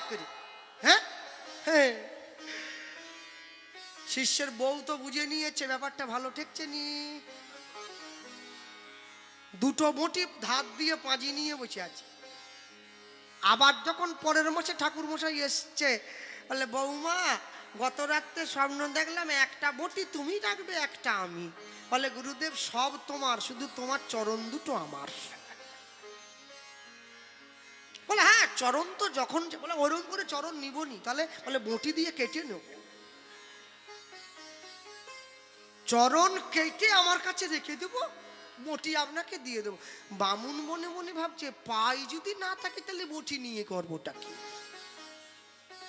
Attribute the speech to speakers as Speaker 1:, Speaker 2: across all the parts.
Speaker 1: অর্ধেক করি। হ্যাঁ? হ্যাঁ। শিষ্যের বউ তো বুঝে নিয়েছে, ব্যাপারটা ভালো ঠেকছে নি। দুটো মোটিভ ধার দিয়ে পাঁজি নিয়ে বসে আছে। আবার যখন পরের মাসে ঠাকুর মশাই এসছে, বলে বৌমা গত রাত্রে স্বপ্ন দেখলাম একটা বটি তুমি রাখবে, একটা আমি। বলে, গুরুদেব, সব তোমার, শুধু তোমার চরণ দুটো আমার। বলে হ্যাঁ চরণ তো যখন বলে ওরকম করে চরণ নিবনি তাহলে বলে বটি দিয়ে কেটে নেব। চরণ কেটে আমার কাছে রেখে দেবো, বটি আপনাকে দিয়ে দেবো। বামুন মনে মনে ভাবছে, পাই যদি না থাকে, তাহলে বটি নিয়ে করবোটা কি?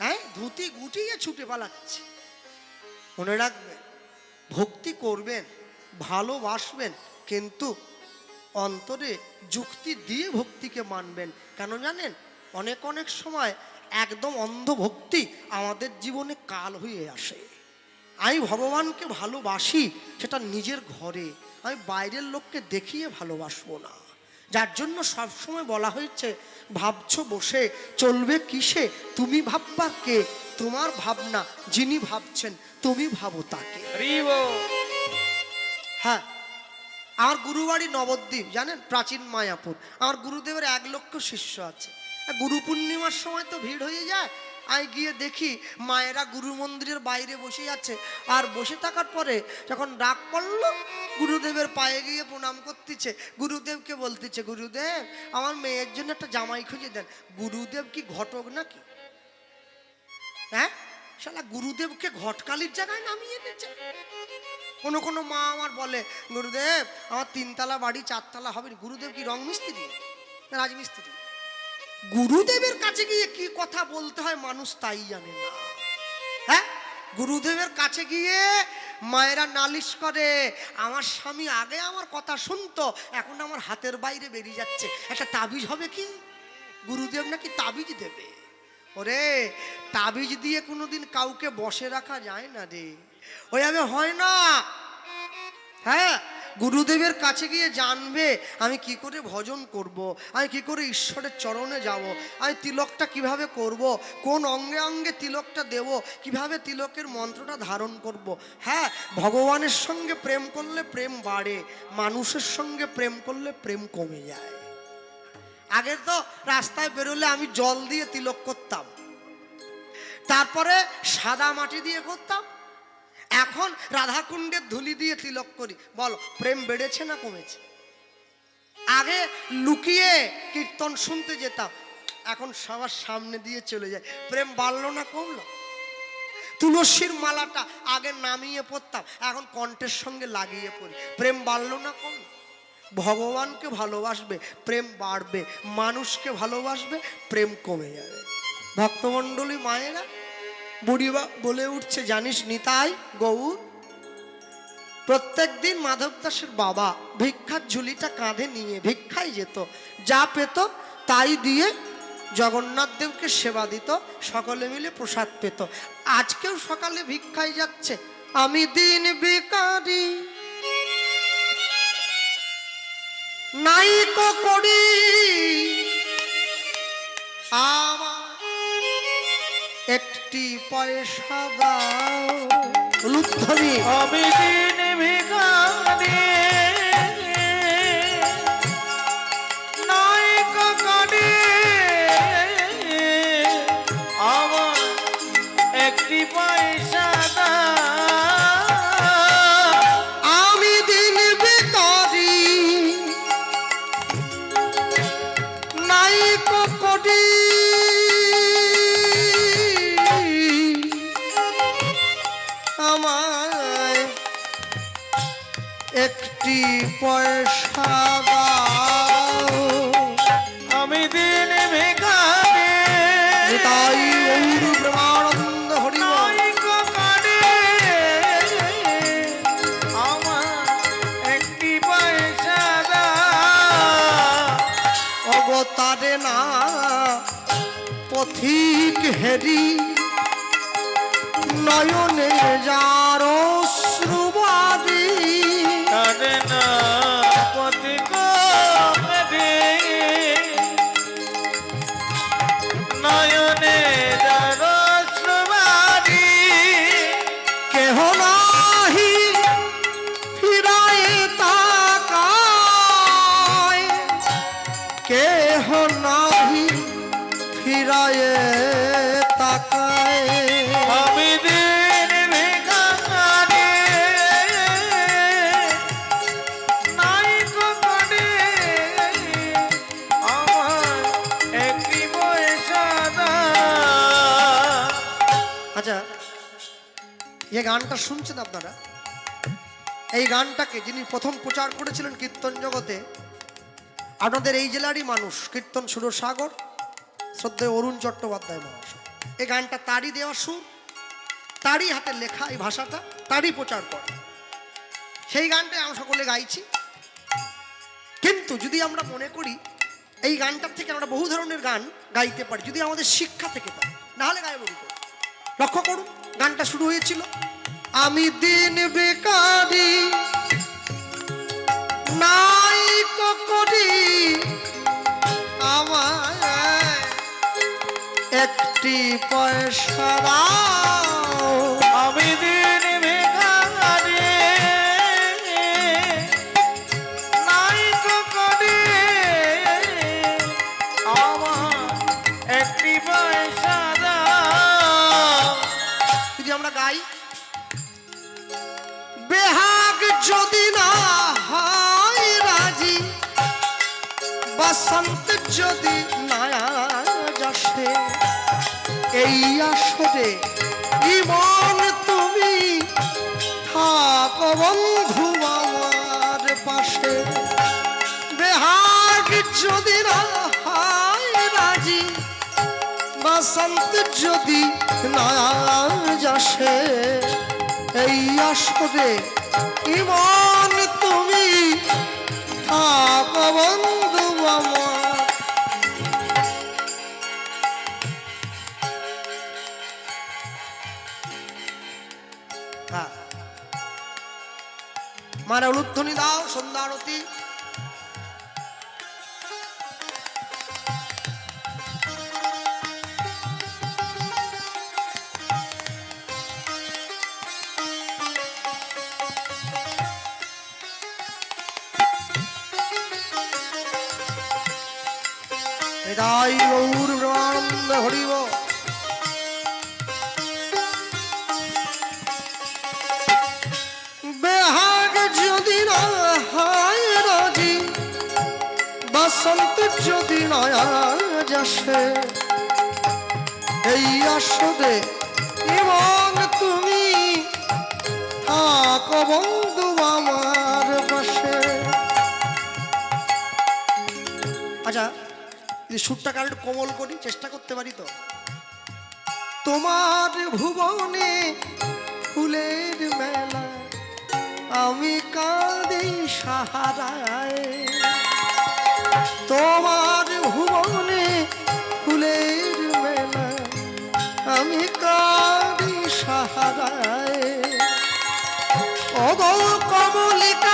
Speaker 1: হ্যাঁ ধুতি গুটিয়ে ছুটে পালাচ্ছে। মনে রাখবেন, ভক্তি করবেন, ভালোবাসবেন, কিন্তু অন্তরে যুক্তি দিয়ে ভক্তিকে মানবেন। কেন জানেন? অনেক অনেক সময় একদম অন্ধ ভক্তি আমাদের জীবনে কাল হয়ে আসে। আমি ভগবানকে ভালোবাসি সেটা নিজের ঘরে। আমি বাইরের লোককে দেখিয়ে ভালোবাসবো না। যার জন্য সবসময় বলা হয়েছে ভাবছ বসে চলবে কিসে? তুমি ভাববা কে? তোমার ভাবনা যিনি ভাবছেন তুমি ভাবো তাকে। হ্যাঁ আমার গুরুবাড়ি নবদ্বীপ, জানেন? প্রাচীন মায়াপুর। আমার গুরুদেবের এক লক্ষ শিষ্য আছে। গুরু পূর্ণিমার সময় তো ভিড় হয়ে যায়। আমি গিয়ে দেখি মায়েরা গুরু মন্দিরের বাইরে বসে আছে। আর বসে থাকার পরে যখন ডাক পড়ল, গুরুদেবের পায়ে গিয়ে প্রণাম করতেছে। গুরুদেবকে বলতেছে, গুরুদেব, আমার মেয়ের জন্য একটা জামাই খুঁজে দেন। গুরুদেব কি ঘটক নাকি? হ্যাঁ? শালা গুরুদেবকে ঘটকালির জায়গায় নামিয়ে এনেছে। কোনো কোনো মা আমার বলে, গুরুদেব, আমার তিনতলা বাড়ি, চারতলা হবে গুরুদেব কি রং মিস্ত্রি? রাজমিস্ত্রি? গুরুদেবের কাছে গিয়ে কি কথা বলতে হয় মানুষ তাই জানে না। হ্যাঁ? গুরুদেবের কাছে গিয়ে মায়েরা নালিশ করে, আমার স্বামী আগে আমার কথা শুনতো, এখন আমার হাতের বাইরে বেরিয়ে যাচ্ছে। একটা তাবিজ হবে কি? গুরুদেব নাকি তাবিজ দেবে? ওরে, তাবিজ দিয়ে কোনোদিন কাউকে বসে রাখা যায় না রে ওইভাবে হয় না হ্যাঁ গুরুদেবের কাছে গিয়ে জানবে আমি কি করে ভজন করব। আমি কি করে ঈশ্বরের চরণে যাব। আমি তিলকটা কীভাবে করব। কোন অঙ্গে অঙ্গে তিলকটা দেব, কীভাবে তিলকের মন্ত্রটা ধারণ করব। হ্যাঁ ভগবানের সঙ্গে প্রেম করলে প্রেম বাড়ে, মানুষের সঙ্গে প্রেম করলে প্রেম কমে যায় আগে তো রাস্তায় বেরোলে আমি জল দিয়ে তিলক করতাম। তারপরে সাদা মাটি দিয়ে করতাম। এখন রাধাকুণ্ডের ধুলি দিয়ে তিলক করি। বলো, প্রেম বেড়েছে না কমেছে? আগে লুকিয়ে কীর্তন শুনতে যেতাম। এখন সবার সামনে দিয়ে চলে যায়। প্রেম বাড়লো না কমলো? তুলসীর মালাটা আগে নামিয়ে পড়তাম এখন কণ্ঠের সঙ্গে লাগিয়ে পড়ি। প্রেম বাড়লো না কমলো? ভগবানকে ভালোবাসবে, প্রেম বাড়বে, মানুষকে ভালোবাসবে, প্রেম কমে যাবে। ভক্তমণ্ডলী মায়েরা বুড়িবা বলে উঠছে, জানিস নিতাই গৌর, প্রত্যেক দিন মাধব দাসের বাবা ভিক্ষার ঝুলিটা কাঁধে নিয়ে ভিক্ষায় যেত, যা পেত তাই দিয়ে জগন্নাথ দেবকে সেবা দিত, সকলে মিলে প্রসাদ পেত। আজকেও সকালে ভিক্ষায় যাচ্ছে, আমি দিন বেকারি নাইকো করি। একটি পয়সা দাও।
Speaker 2: আমি দিন পয়সা
Speaker 1: আমি দিন
Speaker 2: ভিখারি।
Speaker 1: তাই প্রেমানন্দ হরি
Speaker 2: একটি পয়সা
Speaker 1: না পথিক হেরি নয়নে যার গানটা শুনছেন আপনারা? এই গানটাকে যিনি প্রথম প্রচার করেছিলেন কীর্তন জগতে আপনাদের এই জেলারই মানুষ, কীর্তন সুরসাগর, শ্রদ্ধেয় অরুণ চট্টোপাধ্যায় মহাশয়। এই গানটা তারই দেওয়া সুর, তারই হাতে লেখা এই ভাষাটা, তারই প্রচার করে। সেই গানটাই আমরা সকলে গাইছি। কিন্তু যদি আমরা মনে করি, এই গানটার থেকে আমরা বহু ধরনের গান গাইতে পারি, যদি আমাদের শিক্ষা থেকে থাকে নাহলে কি করে? লক্ষ্য করুন, গানটা শুরু হয়েছিল। আমি দিন বেকারি নাই করি। আমার একটি পয়সা
Speaker 2: আমি দিন
Speaker 1: বসন্ত যদি না আসে এই আসরে ইমন তুমি থাকো বন্ধু আমার পাশে। বেহাগ যদি না হয় রাজি, বসন্ত যদি না আসে এই আসরে ইমন তুমি থাকো বন্ধু মারা উলুধ্বনি দাও সন্ধ্যা আরতি। হরিব। বসন্ত যদি নয়া যাসে, এই আসরে ইমন তুমি থাকো বন্ধু আমার পাশে। আচ্ছা যদি সুরটাকে আর একটু কোমল করি, চেষ্টা করতে পারি তো? তোমার ভুবনে ফুলের মেলা, আমি কাঁদি সাহারায়। তোমার ভুবনে ফুলের মেলা আমি কাঁদি সাহারায়। অগল কমলিকা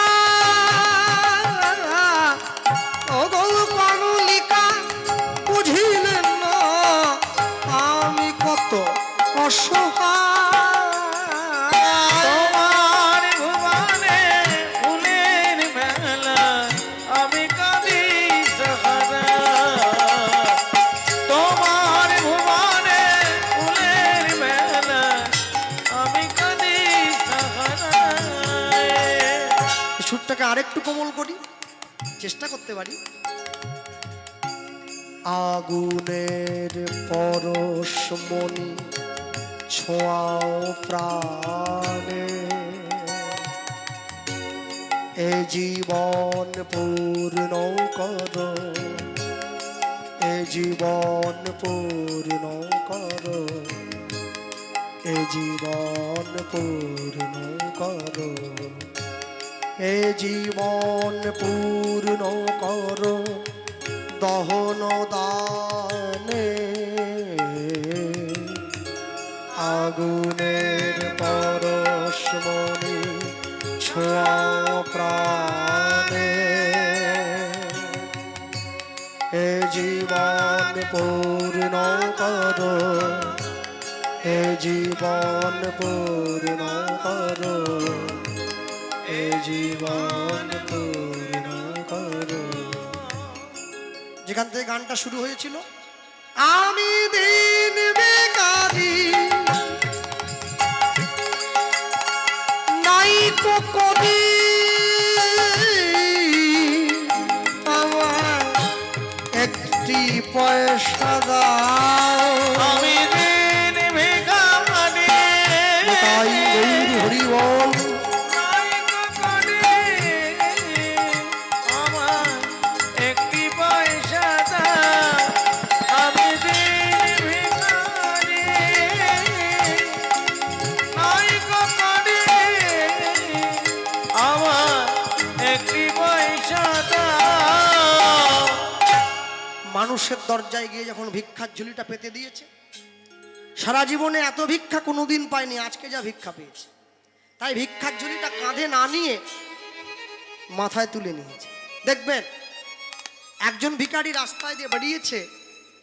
Speaker 1: কোমল করি, চেষ্টা করতে পারি। আগুনের পরশমণি ছোঁয়াও প্রাণে। এ জীবন পূর্ণ কর, এ জীবন পূর্ণ কর, এ জীবন পূর্ণ কর। এ জীবন পূর্ণ কর, দহন দানে। আগুনের পরশমণি ছোঁয়া প্রাণে। এ জীবন পূর্ণ কর এ জীবন পূর্ণ কর। এ জীবন যেখান থেকে গানটা শুরু হয়েছিল, আমি দিন বেকারি। নাই তো কবি। আমার একটি পয়সা মানুষের দরজায় গিয়ে যখন ভিক্ষার ঝুলিটা পেতে দিয়েছে, সারা জীবনে এত ভিক্ষা কোনোদিন পায়নি, আজকে যা ভিক্ষা পেয়েছে। তাই ভিক্ষার ঝুলিটা কাঁধে না নিয়ে মাথায় তুলে নিয়েছে। দেখবেন, একজন ভিখারি রাস্তায় দিয়ে বেরিয়েছে,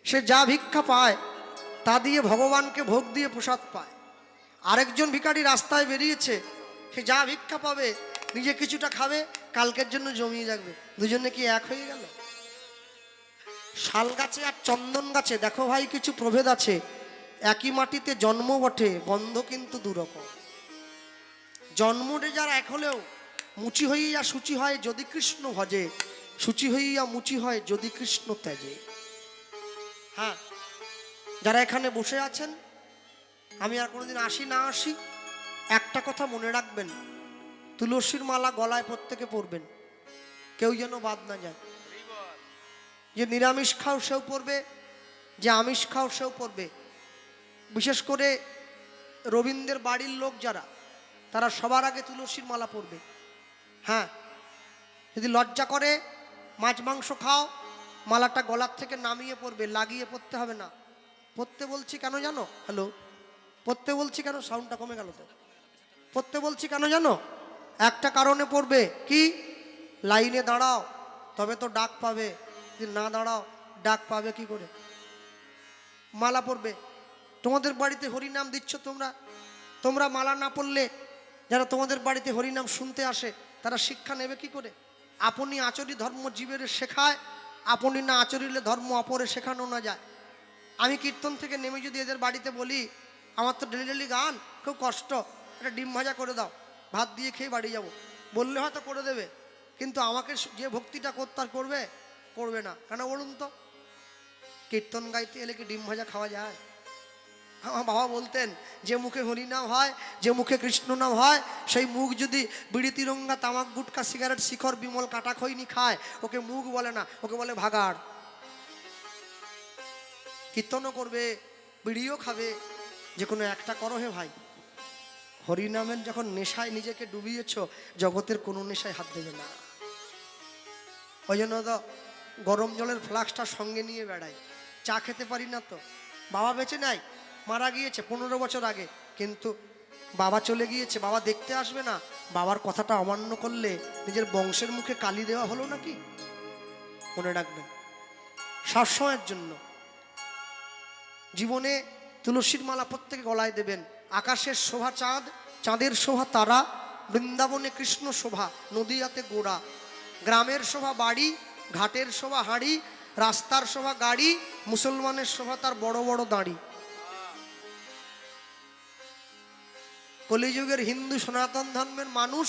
Speaker 1: সে যা ভিক্ষা পায়, তা দিয়ে ভগবানকে ভোগ দিয়ে প্রসাদ পায়। আরেকজন ভিখারি রাস্তায় বেরিয়েছে, সে যা ভিক্ষা পাবে, নিজে কিছুটা খাবে, কালকের জন্য জমিয়ে রাখবে। দুজনে কি এক হয়ে গেল? শাল গাছে আর চন্দন গাছে দেখো ভাই কিছু প্রভেদ আছে। একই মাটিতে জন্ম বটে, গন্ধ কিন্তু দুরকম। জন্মটে যারা এক হলেও, মুচি হইয়া সূচি হয় যদি কৃষ্ণ ভজে, সূচি হইয়া মুচি হয় যদি কৃষ্ণ ত্যাজে। হ্যাঁ যারা এখানে বসে আছেন, আমি আর কোনোদিন আসি না আসি, একটা কথা মনে রাখবেন, তুলসীর মালা গলায় প্রত্যেকে পরবেন, কেউ যেন বাদ না যায়। যে নিরামিষ খাও সেও পড়বে, যে আমিষ খাও সেও পড়বে। বিশেষ করে রবীন্দ্রের বাড়ির লোক যারা, তারা সবার আগে তুলসীর মালা পরবে হ্যাঁ যদি লজ্জা করে, মাছ, মাংস খাও, মালাটা গলার থেকে নামিয়ে পড়বে, লাগিয়ে পড়তে হবে না। পড়তে বলছি কেন জানো? হ্যালো পড়তে বলছি কেন? সাউন্ডটা কমে গেল তো। পড়তে বলছি কেন জানো? একটা কারণে পড়বে। কি? লাইনে দাঁড়াও, তবে তো ডাক পাবে। যদি না দাঁড়াও, ডাক পাবে কি করে? মালা পড়বে তোমাদের বাড়িতে হরিনাম দিচ্ছ তোমরা? তোমরা মালা না পড়লে যারা তোমাদের বাড়িতে হরিনাম শুনতে আসে, তারা শিক্ষা নেবে কি করে? আপনি আচরি ধর্ম জীবের শেখায়, আপনি না আচরিলে ধর্ম অপরে শেখানো না যায়। আমি কীর্তন থেকে নেমে যদি এদের বাড়িতে বলি, আমার তো ডেলি ডেলি গান, খুব কষ্ট, একটা ডিম ভাজা করে দাও, ভাত দিয়ে খেয়ে বাড়ি যাব। বললে হয়তো করে দেবে, কিন্তু আমাকে যে ভক্তিটা করতে করবে করবে না। কেন বলুন তো? কীর্তন গাইতে এলে কি ডিম ভাজা খাওয়া যায়? আমার বাবা বলতেন, যে মুখে হরিনাম হয় যে মুখে কৃষ্ণ নাম হয় সেই মুখ যদি বিড়ি তিরঙ্গা, তামাক, গুটকা, সিগারেট, শিখর, বিমল কাটা খৈনি খায়, ওকে মুখ বলে না, ওকে বলে ভাগাড়। কীর্তনও করবে, বিড়িও খাবে, যে কোনো একটা করো হে ভাই। হরিনামের যখন নেশায় নিজেকে ডুবিয়েছ, জগতের কোনো নেশায় হাত দেবে না। ওই জন্য তো গরম জলের ফ্লাক্সটা সঙ্গে নিয়ে বেড়াই চা খেতে পারি না তো? বাবা বেঁচে নাই? মারা গিয়েছে পনেরো বছর আগে। কিন্তু বাবা চলে গিয়েছে, বাবা দেখতে আসবে না। বাবার কথাটা অমান্য করলে নিজের বংশের মুখে কালি দেওয়া হলো নাকি? মনে রাখবেন। সবসময়ের জন্য। জীবনে তুলসীর মালা প্রত্যেকে গলায় দেবেন। আকাশের শোভা চাঁদ, চাঁদের শোভা তারা, বৃন্দাবনে কৃষ্ণ শোভা, নদীয়াতে গোড়া। গ্রামের শোভা বাড়ি ঘাটের শোভা হাঁড়ি, রাস্তার শোভা গাড়ি, মুসলমানের শোভা তার বড় বড় দাড়ি। কলিযুগের হিন্দু সনাতন ধর্মের মানুষ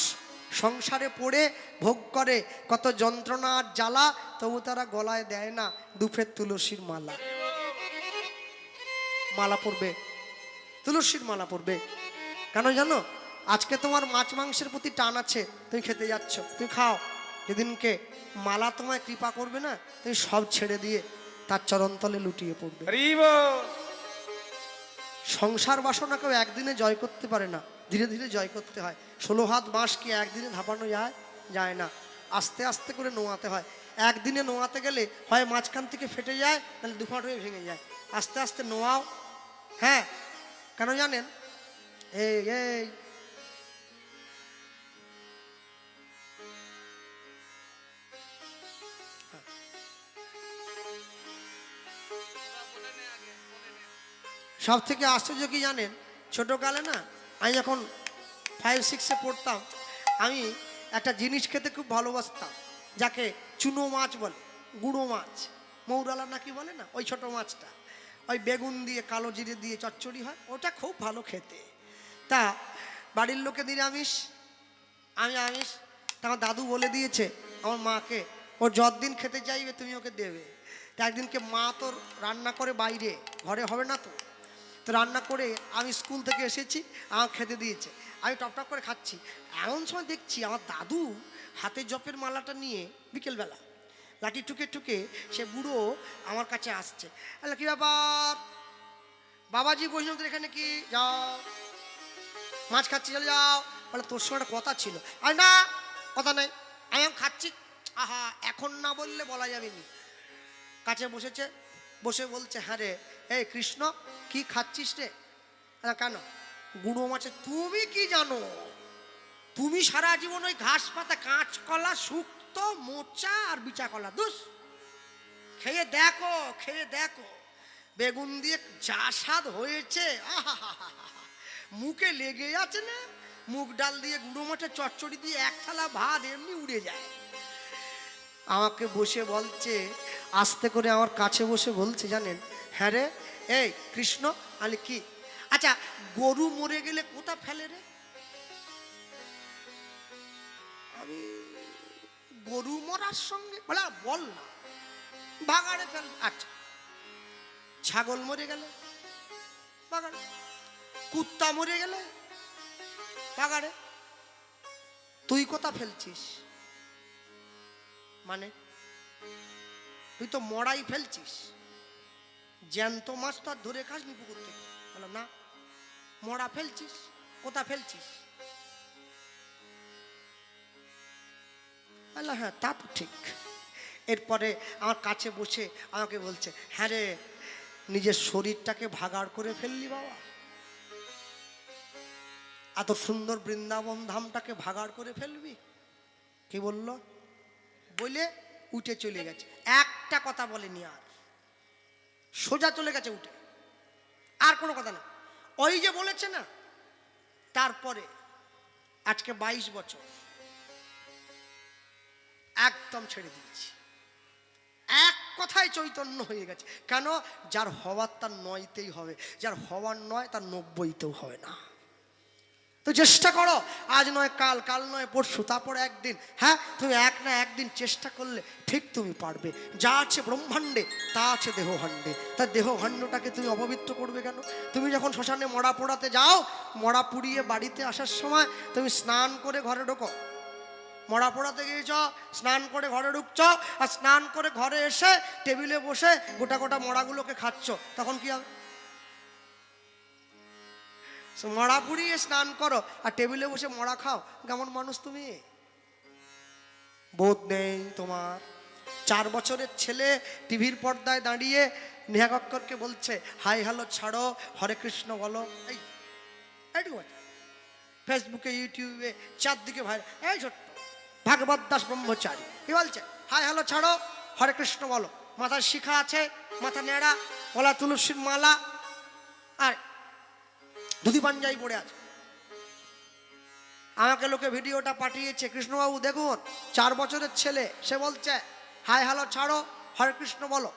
Speaker 1: সংসারে পড়ে, ভোগ করে, কত যন্ত্রণা আর জ্বালা, তবু তারা গলায় দেয় না দুফের তুলসীর মালা। মালা পরবে, তুলসীর মালা পরবে। কেন জানো? আজকে তোমার মাছ মাংসের প্রতি টান আছে, তুমি খেতে যাচ্ছ, তুমি খাও। যেদিনকে মালা তোমায় কৃপা করবে না তুমি সব ছেড়ে দিয়ে তার চরণতলে লুটিয়ে পড়বে। সংসার বাসনা কেউ একদিনে জয় করতে পারে না ধীরে ধীরে জয় করতে হয়। ষোলো হাত বাঁশ কি একদিনে ধাপানো যায়? যায় না। আস্তে আস্তে করে নোয়াতে হয়। একদিনে নোয়াতে গেলে হয় মাঝখান থেকে ফেটে যায় তাহলে দুফাট হয়ে ভেঙে যায়। আস্তে আস্তে নোয়াও। হ্যাঁ কেন জানেন? এই এই সব থেকে আশ্চর্য কি জানেন? ছোটোকালে না, আমি যখন ফাইভ সিক্সে পড়তাম, আমি একটা জিনিস খেতে খুব ভালোবাসতাম, যাকে চুনো মাছ বলে, গুঁড়ো মাছ। মৌরালা নাকি বলে না? ওই ছোট মাছটা। ওই বেগুন দিয়ে, কালো জিরে দিয়ে চচ্চড়ি হয়, ওটা খুব ভালো খেতে। তা বাড়ির লোকে নিরামিষ, আমি আমিষ আমার দাদু বলে দিয়েছে, আমার মাকে ও যতদিন খেতে চাইবে, তুমি ওকে দেবে। তা একদিনকে মা তোর রান্না করে বাইরে, ঘরে হবে না তো? তো রান্না করে আমি স্কুল থেকে এসেছি আমার খেতে দিয়েছে। আমি টপ টপ করে খাচ্ছি। এমন সময় দেখছি আমার দাদু হাতে জপের মালাটা নিয়ে বিকেলবেলা লাঠি টুকে টুকে সে বুড়ো আমার কাছে আসছে। আল্লাহ কি ব্যাপার বাবাজি বৈষ্ণবদের এখানে কি? যাও। মাছ খাচ্ছি, চলে যাও। বলে, তোর সঙ্গে কথা ছিল। আর না, কথা নাই। আমি খাচ্ছি। আহা, এখন না বললে বলা যাবে নি কাছে বসেছে, বসে বলছে হ্যাঁ রে এই কৃষ্ণ, কি খাচ্ছিস রে? কেন? গুঁড়ো মাছে তুমি কি জানো? তুমি সারা জীবন ওই ঘাস পাতা কাঁচকলা শুক্ত, মোচা আর বিচা কলা দুস খেয়ে দেখো খেয়ে দেখো। বেগুন দিয়ে যা স্বাদ হয়েছে। মুখে লেগে আছে না? মুগ ডাল দিয়ে গুঁড়ো মাছের চচ্চড়ি দিয়ে এক থালা ভাত এমনি উড়ে যায়। আমাকে বসে বলছে, আস্তে করে আমার কাছে বসে বলছে, জানেন? হ্যাঁ রে? এই, কৃষ্ণ আলে কি? আচ্ছা গরু মরে গেলে কোথা ফেলে রে? আমি গরু মরার সঙ্গে, বলে, বল না। বাগাড়ে ফেল আচ্ছা। ছাগল মরে গেলে? বাগাড়ে কুত্তা মরে গেলে? বাগাড়ে তুই কোথা ফেলছিস? মানে? তুই তো মড়াই ফেলছিস। জ্যান্ত মাছ তো আর ধরে খাসনি পুকুর থেকে। বললাম, না, মরা ফেলছিস, কোথা ফেলছিস? আল্লাহ হ্যাঁ তা তো ঠিক। এরপরে আমার কাছে বসে আমাকে বলছে হ্যাঁ রে, নিজের শরীরটাকে ভাগাড় করে ফেললি বাবা। এত সুন্দর বৃন্দাবন ধামটাকে ভাগাড় করে ফেলবি? কি বলল? বলে উঠে চলে গেছে। একটা কথা বলেনি আর। সোজা চলে গেছে উঠে। আর কোনো কথা না। ওই যে বলেছে না, তারপরে আজকে বাইশ বছর একদম ছেড়ে দিয়েছি। এক কথায় চৈতন্য হয়ে গেছে। কেন? যার হওয়ার তার নয়তেই হবে, যার হওয়ার নয় তার নব্বইতেও হবে না। তো চেষ্টা করো। আজ নয়, কাল কাল নয়, পরশু, তারপর একদিন। হ্যাঁ তুমি এক না একদিন চেষ্টা করলে ঠিক তুমি পারবে। যা আছে ব্রহ্মাণ্ডে, তা আছে দেহভাণ্ডে। তা দেহভাণ্ডটাকে তুমি অপবিত্র করবে কেন? তুমি যখন শ্মশানে মরা পোড়াতে যাও, মরা পুড়িয়ে বাড়িতে আসার সময় তুমি স্নান করে ঘরে ঢোকো। মরা পোড়াতে গিয়েছ স্নান করে ঘরে ঢুকছ, আর স্নান করে ঘরে এসে টেবিলে বসে গোটা গোটা মরাগুলোকে খাচ্ছ। তখন কি হবে? মরা পুড়িয়ে স্নান করো আর টেবিলে বসে মরা খাও। কেমন মানুষ তুমি? বোধ নেই তোমার। চার বছরের ছেলে টিভির পর্দায় দাঁড়িয়ে নেহা কক্করকে বলছে, হাই, হ্যালো, ছাড়ো, হরে কৃষ্ণ বলো। এই ফেসবুকে, ইউটিউবে, চারদিকে ভাই, এই ছোট্ট ভাগবত দাস ব্রহ্মচারী। কি বলছে? হাই, হ্যালো, ছাড়ো, হরে কৃষ্ণ বলো। মাথায় শিখা আছে, মাথা নেড়া গলা তুলসীর মালা, আর ধুতি পাঞ্জাবি পড়ে আছে। আমাকে লোকে ভিডিওটা পাঠিয়েছে কৃষ্ণবাবু দেখুন চার বছরের ছেলে সে বলছে হাই হ্যালো ছাড়ো হরে কৃষ্ণ বলো।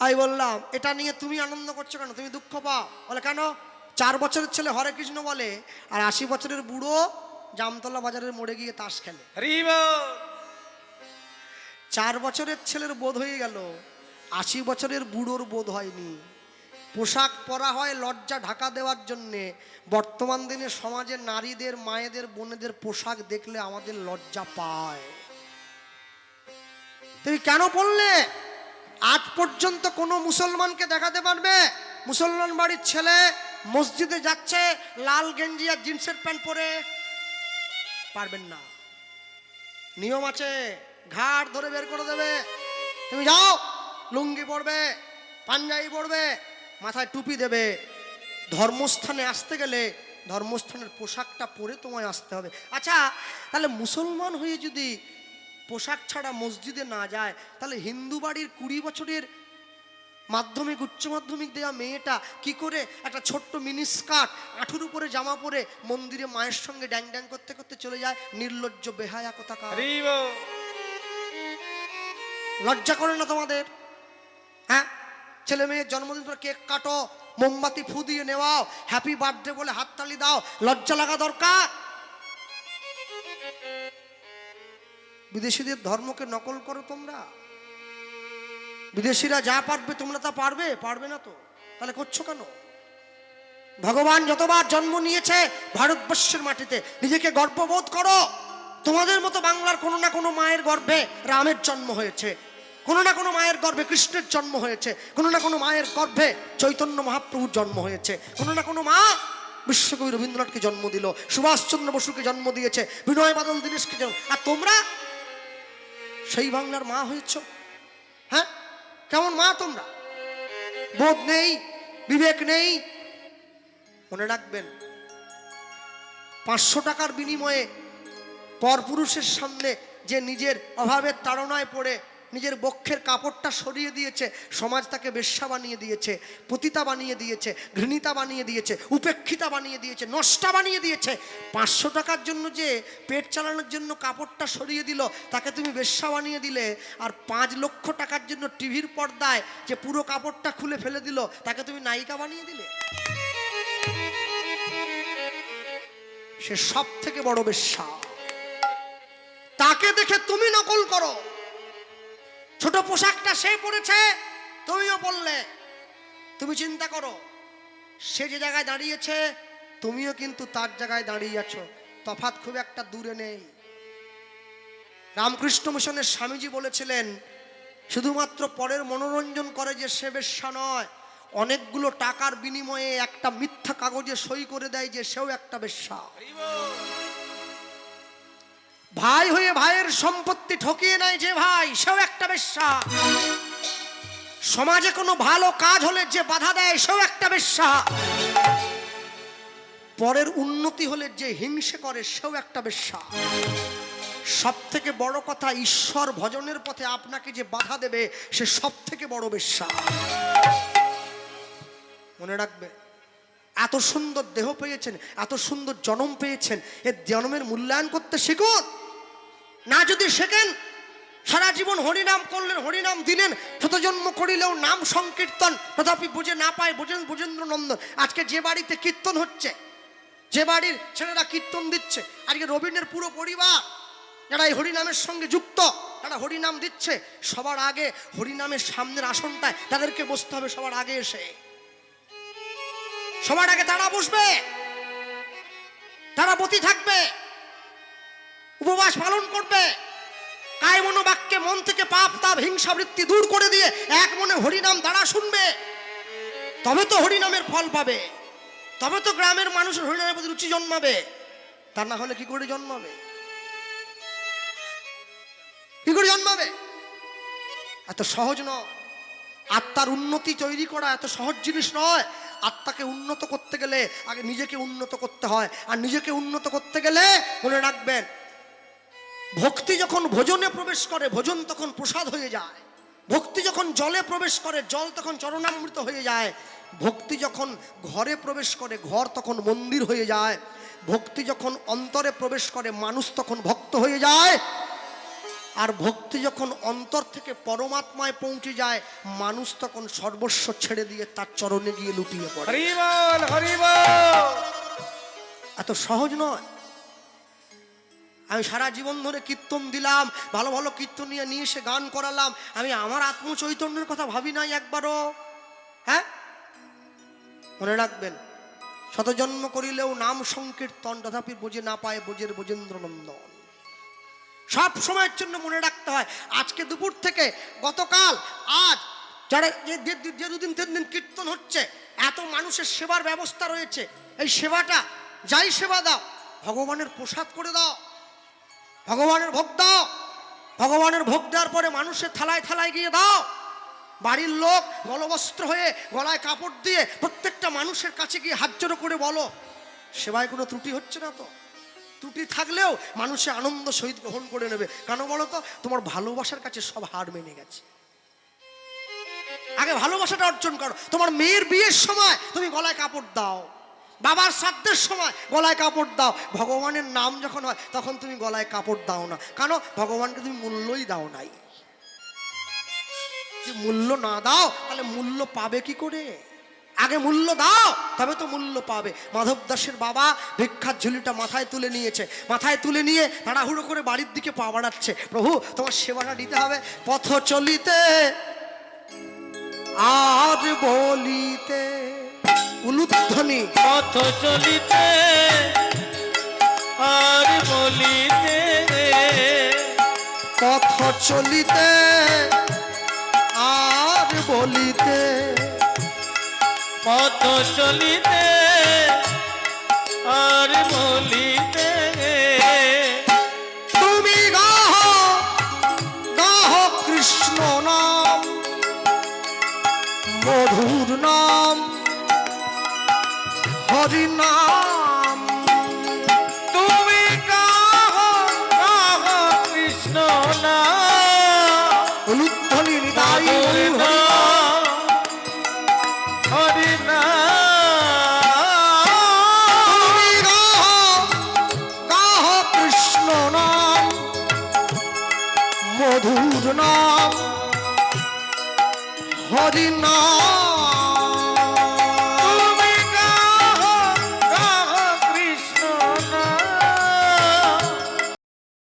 Speaker 1: আমি বললাম এটা নিয়ে তুমি আনন্দ করছ কেন? তুমি দুঃখ পাও? বলে কেন? চার বছরের ছেলে হরে কৃষ্ণ বলে আর আশি বছরের বুড়ো জামতলা বাজারের মোড়ে গিয়ে তাস খেলে। চার বছরের ছেলের বোধ হয়ে গেল আশি বছরের বুড়োর বোধ হয়নি। পোশাক পরা হয় লজ্জা ঢাকা দেওয়ার জন্যে। বর্তমান দিনে সমাজের নারীদের, মায়েদের, বোনেদের পোশাক দেখলে আমাদের লজ্জা পায়। তুমি কেন পড়লে আজ পর্যন্ত কোনো মুসলমানকে দেখাতে পারবে? মুসলমান বাড়ির ছেলে মসজিদে যাচ্ছে, লাল গেঞ্জি আর জিন্সের প্যান্ট পরে। পারবেন না। নিয়ম আছে ঘাট ধরে বের করে দেবে। তুমি যাও, লুঙ্গি পরবে, পাঞ্জাবি পরবে। মাথায় টুপি দেবে। ধর্মস্থানে আসতে গেলে ধর্মস্থানের পোশাকটা পরে তোমায় আসতে হবে। আচ্ছা তাহলে মুসলমান হয়ে যদি পোশাক ছাড়া মসজিদে না যায় তাহলে হিন্দু বাড়ির কুড়ি বছরের মাধ্যমিক উচ্চ মাধ্যমিক দেওয়া মেয়েটা কি করে একটা ছোট্ট মিনি স্কার্ট আঠুর উপরে জামা পরে মন্দিরে মায়ের সঙ্গে ড্যাং ড্যাং করতে করতে চলে যায়? নির্লজ্জ বেহায়া
Speaker 2: হরিব।
Speaker 1: লজ্জা করে না তোমাদের? হ্যাঁ? ছেলে মেয়ের জন্মদিন পর কেক কাটো, মোমবাতি ফু দিয়ে নেওয়াও হ্যাপি বার্থডে বলে হাততালি দাও, লজ্জা লাগা দরকার? বিদেশিদের ধর্মকে নকল করো তোমরা। বিদেশিরা যা পারবে তোমরা তা পারবে পারবে না তো। তাহলে করছ কেন? ভগবান যতবার জন্ম নিয়েছে ভারতবর্ষের মাটিতে, নিজেকে গর্ববোধ করো। তোমাদের মতো বাংলার কোনো না কোনো মায়ের গর্ভে রামের জন্ম হয়েছে। কোনো না কোনো মায়ের গর্ভে কৃষ্ণের জন্ম হয়েছে, কোনো না কোনো মায়ের গর্ভে চৈতন্য মহাপ্রভুর জন্ম হয়েছে, কোনো না কোনো মা বিশ্বকবি রবীন্দ্রনাথকে জন্ম দিল, সুভাষচন্দ্র বসুকে জন্ম দিয়েছে, বিনয় বাদল দীনেশকে জন্ম, আর তোমরা সেই বাংলার মা হয়েছ। হ্যাঁ? কেমন মা তোমরা? বোধ নেই, বিবেক নেই। মনে রাখবেন, পাঁচশো টাকার বিনিময়ে পরপুরুষের সামনে যে নিজের অভাবের তাড়নায় পড়ে নিজের বক্ষের কাপড়টা সরিয়ে দিয়েছে, সমাজ তাকে বেশ্যা বানিয়ে দিয়েছে, পতিতা বানিয়ে দিয়েছে, ঘৃণিতা বানিয়ে দিয়েছে, উপেক্ষিতা বানিয়ে দিয়েছে, নষ্টা বানিয়ে দিয়েছে। পাঁচশো টাকার জন্য যে পেট চালানোর জন্য কাপড়টা সরিয়ে দিল, তাকে তুমি বেশ্যা বানিয়ে দিলে, আর পাঁচ লক্ষ টাকার জন্য টিভির পর্দায় যে পুরো কাপড়টা খুলে ফেলে দিল, তাকে তুমি নায়িকা বানিয়ে দিলে? সে সব থেকে বড় বেশ্যা। তাকে দেখে তুমি নকল করো। ছোট পোশাকটা সে পরেছে, তুমিও পরলে। তুমি চিন্তা করো, সে যে জায়গায় দাঁড়িয়েছে, তুমিও কিন্তু তার জায়গায় দাঁড়িয়ে আছো। তফাৎ খুব একটা দূরে নেই। রামকৃষ্ণ মিশনের স্বামীজি বলেছিলেন, শুধুমাত্র পরের মনোরঞ্জন করে যে সে বেশ্যা নয়, অনেকগুলো টাকার বিনিময়ে একটা মিথ্যা কাগজে সই করে দেয় যে সেও একটা বেশ্যা। ভাই হয়ে ভাইয়ের সম্পত্তি ঠকিয়ে নেয় যে ভাই, সেও একটা বেশ্যা। সমাজে কোনো ভালো কাজ হলে যে বাধা দেয়, সেও একটা বেশ্যা। পরের উন্নতি হলে যে হিংসে করে, সেও একটা বেশ্যা। সব থেকে বড় কথা, ঈশ্বর ভজনের পথে আপনাকে যে বাধা দেবে, সে সব থেকে বড় বেশ্যা। মনে রাখবে, এত সুন্দর দেহ পেয়েছেন, এত সুন্দর জন্ম পেয়েছেন, এর জন্মের মূল্যায়ন করতে শিখুন। না যদি শেখেন, সারা জীবন হরিনাম করলেন, হরিনাম দিলেন শত জন্ম করিলেও নাম সংকীর্তন, তথাপি বুঝে না পায় বুঝেন বুঝেন্দ্র নন্দন আজকে যে বাড়িতে কীর্তন হচ্ছে, যে বাড়ির ছেলেরা কীর্তন দিচ্ছে, আজকে রবীন্দ্রের পুরো পরিবার যারা এই হরিনামের সঙ্গে যুক্ত, তারা হরিনাম দিচ্ছে, সবার আগে হরিনামের সামনের আসনটায় তাদেরকে বসতে হবে সবার আগে এসে। সবার আগে তারা বসবে, তারা বতি থাকবে। উপবাস পালন করবে। কায় মনোবাক্যে মন থেকে পাপ, তাপ, হিংসা, বৃত্তি দূর করে দিয়ে এক মনে হরিনাম দ্বারা শুনবে। তবে তো হরিনামের ফল পাবে। তবে তো গ্রামের মানুষের হরিনামের প্রতি রুচি জন্মাবে। তা না হলে কি করে জন্মাবে? কি করে জন্মাবে? এত সহজ নয়। আত্মার উন্নতি তৈরি করা এত সহজ জিনিস নয়। আত্মাকে উন্নত করতে গেলে আগে নিজেকে উন্নত করতে হয়। আর নিজেকে উন্নত করতে গেলে মনে রাখবেন ভক্তি যখন ভোজনে প্রবেশ করে ভোজন তখন প্রসাদ হয়ে যায়। ভক্তি যখন জলে প্রবেশ করে জল তখন চরণামৃত হয়ে যায়। ভক্তি যখন ঘরে প্রবেশ করে ঘর তখন মন্দির হয়ে যায়। ভক্তি যখন অন্তরে প্রবেশ করে মানুষ তখন ভক্ত হয়ে যায়। আর ভক্তি যখন অন্তর থেকে পরমাত্মায় পৌঁছে যায় মানুষ তখন সর্বস্ব ছেড়ে দিয়ে তার চরণে গিয়ে লুটিয়ে পড়ে। এত সহজ নয়। আমি সারা জীবন ধরে কীর্তন দিলাম, ভালো ভালো কীর্তন নিয়ে নিয়ে এসে গান করালাম। আমি আমার আত্মচৈতন্যের কথা ভাবি নাই একবারও। হ্যাঁ? মনে রাখবেন, শতজন্ম করিলেও নাম সংকীর্তন তথাপি বোঝে না পায় বোঝের বোজেন্দ্র নন্দন সব সময়ের জন্য মনে রাখতে হয়, আজকে দুপুর থেকে গতকাল, আজ, যারা যে দুদিন তিন দিন কীর্তন হচ্ছে, এত মানুষের সেবার ব্যবস্থা রয়েছে। এই সেবাটা, যাই সেবা দাও, ভগবানের প্রসাদ করে দাও। ভগবানের ভোগ দাও ভগবানের ভোগ দেওয়ার পরে মানুষের থালায় থালায় গিয়ে দাও। বাড়ির লোক গলবস্ত্র হয়ে গলায় কাপড় দিয়ে প্রত্যেকটা মানুষের কাছে গিয়ে হাত জড়ো করে বলো, সেবায় কোনো ত্রুটি হচ্ছে না তো? ত্রুটি থাকলেও মানুষে আনন্দ সহিত গ্রহণ করে নেবে। কেন বলো তো? তোমার ভালোবাসার কাছে সব হার মেনে গেছে। আগে ভালোবাসাটা অর্জন করো। তোমার মেয়ের বিয়ের সময় তুমি গলায় কাপড় দাও। বাবার শ্রাদ্ধের সময় গলায় কাপড় দাও। ভগবানের নাম যখন হয়, তখন তুমি গলায় কাপড় দাও না। কেন? ভগবানকে তুমি মূল্যই দাও নাই। মূল্য না দাও, তাহলে মূল্য পাবে কি করে? আগে মূল্য দাও, তবে তো মূল্য পাবে। মাধব দাসের বাবা ভিক্ষার ঝুলিটা মাথায় তুলে নিয়েছে। মাথায় তুলে নিয়ে তাড়াহুড়ো করে বাড়ির দিকে পা বাড়াচ্ছে। প্রভু, তোমার সেবাটা দিতে হবে। পথ চলিতে আর বলিতে উলুধ্বনি।
Speaker 2: পথ চলিতে আর বলিতে
Speaker 1: পথ চলিতে আর বলিতে।
Speaker 2: পথ চলিতে